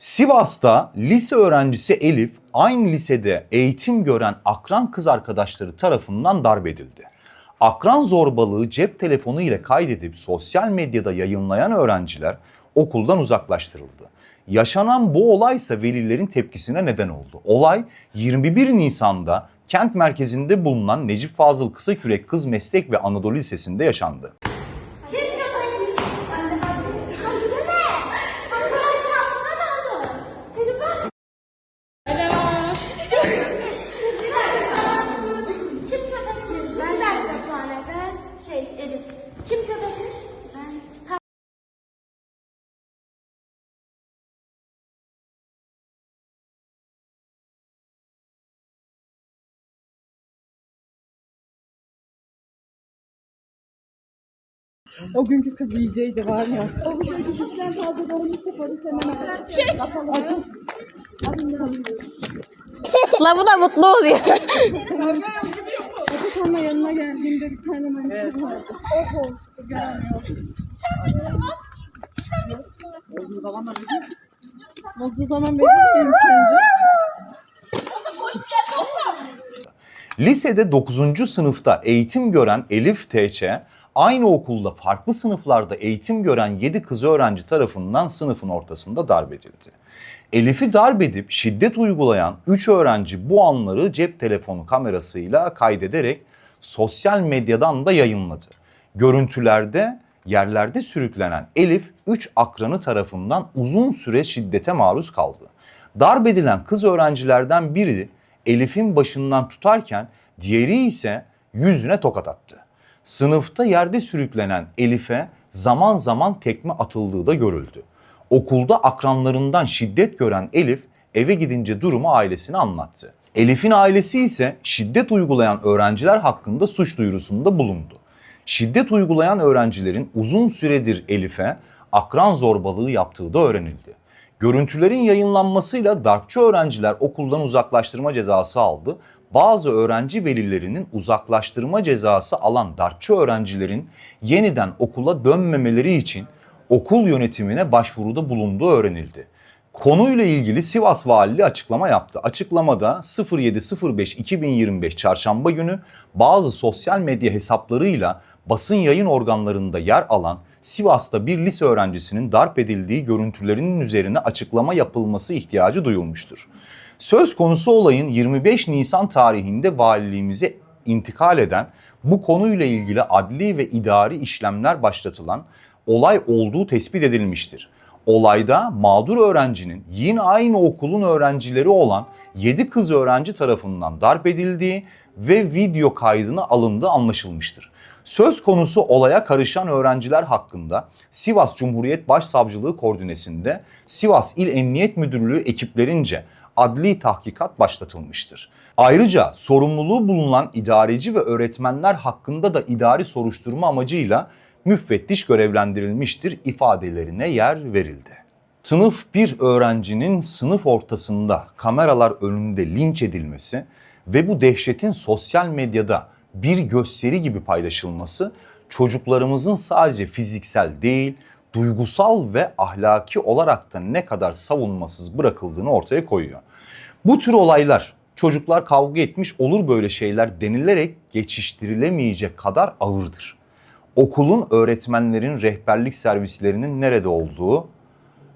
Sivas'ta lise öğrencisi Elif aynı lisede eğitim gören akran kız arkadaşları tarafından darp edildi. Akran zorbalığı cep telefonu ile kaydedip sosyal medyada yayınlayan öğrenciler okuldan uzaklaştırıldı. Yaşanan bu olay ise velilerin tepkisine neden oldu. Olay 21 Nisan'da kent merkezinde bulunan Necip Fazıl Kısakürek Kız Meslek ve Anadolu Lisesi'nde yaşandı. O günkü kız yiyeceğiydi var ya. O günkü kişiler fazla doğrulmuşsa polis hemen Şey. Açın. La bu da mutlu oluyor. Atakan'la yanına geldiğimde bir tane manita vardı. O korkusu gelmiyor. Olduğu zaman da Olduğu zaman benim sence? Lisede 9. sınıfta eğitim gören Elif T.Ç. aynı okulda farklı sınıflarda eğitim gören 7 kız öğrenci tarafından sınıfın ortasında darp edildi. Elif'i darp edip şiddet uygulayan 3 öğrenci bu anları cep telefonu kamerasıyla kaydederek sosyal medyadan da yayınladı. Görüntülerde yerlerde sürüklenen Elif 3 akranı tarafından uzun süre şiddete maruz kaldı. Darp edilen kız öğrencilerden biri Elif'in başından tutarken diğeri ise yüzüne tokat attı. Sınıfta yerde sürüklenen Elif'e zaman zaman tekme atıldığı da görüldü. Okulda akranlarından şiddet gören Elif eve gidince durumu ailesine anlattı. Elif'in ailesi ise şiddet uygulayan öğrenciler hakkında suç duyurusunda bulundu. Şiddet uygulayan öğrencilerin uzun süredir Elif'e akran zorbalığı yaptığı da öğrenildi. Görüntülerin yayınlanmasıyla darpçı öğrenciler okuldan uzaklaştırma cezası aldı. Bazı öğrenci velilerinin uzaklaştırma cezası alan darpçı öğrencilerin yeniden okula dönmemeleri için okul yönetimine başvuruda bulunduğu öğrenildi. Konuyla ilgili Sivas Valiliği açıklama yaptı. Açıklamada 07.05.2025 çarşamba günü bazı sosyal medya hesaplarıyla basın yayın organlarında yer alan Sivas'ta bir lise öğrencisinin darp edildiği görüntülerinin üzerine açıklama yapılması ihtiyacı duyulmuştur. Söz konusu olayın 25 Nisan tarihinde valiliğimize intikal eden bu konuyla ilgili adli ve idari işlemler başlatılan olay olduğu tespit edilmiştir. Olayda mağdur öğrencinin yine aynı okulun öğrencileri olan 7 kız öğrenci tarafından darp edildiği ve video kaydına alındığı anlaşılmıştır. Söz konusu olaya karışan öğrenciler hakkında Sivas Cumhuriyet Başsavcılığı koordinesinde Sivas İl Emniyet Müdürlüğü ekiplerince adli tahkikat başlatılmıştır. Ayrıca sorumluluğu bulunan idareci ve öğretmenler hakkında da idari soruşturma amacıyla müfettiş görevlendirilmiştir ifadelerine yer verildi. Sınıf bir öğrencinin sınıf ortasında kameralar önünde linç edilmesi ve bu dehşetin sosyal medyada bir gösteri gibi paylaşılması çocuklarımızın sadece fiziksel değil, duygusal ve ahlaki olarak da ne kadar savunmasız bırakıldığını ortaya koyuyor. Bu tür olaylar çocuklar kavga etmiş olur böyle şeyler denilerek geçiştirilemeyecek kadar ağırdır. Okulun öğretmenlerin rehberlik servislerinin nerede olduğu,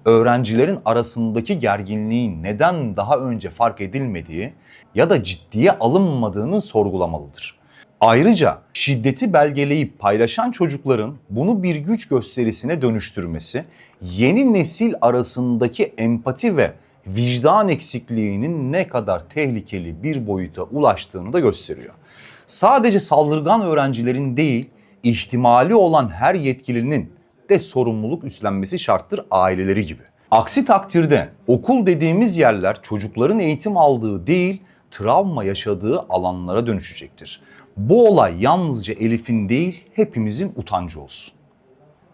öğrencilerin arasındaki gerginliğin neden daha önce fark edilmediği ya da ciddiye alınmadığını sorgulamalıdır. Ayrıca şiddeti belgeleyip paylaşan çocukların bunu bir güç gösterisine dönüştürmesi yeni nesil arasındaki empati ve vicdan eksikliğinin ne kadar tehlikeli bir boyuta ulaştığını da gösteriyor. Sadece saldırgan öğrencilerin değil, ihtimali olan her yetkilinin de sorumluluk üstlenmesi şarttır aileleri gibi. Aksi takdirde okul dediğimiz yerler çocukların eğitim aldığı değil, travma yaşadığı alanlara dönüşecektir. Bu olay yalnızca Elif'in değil, hepimizin utancı olsun.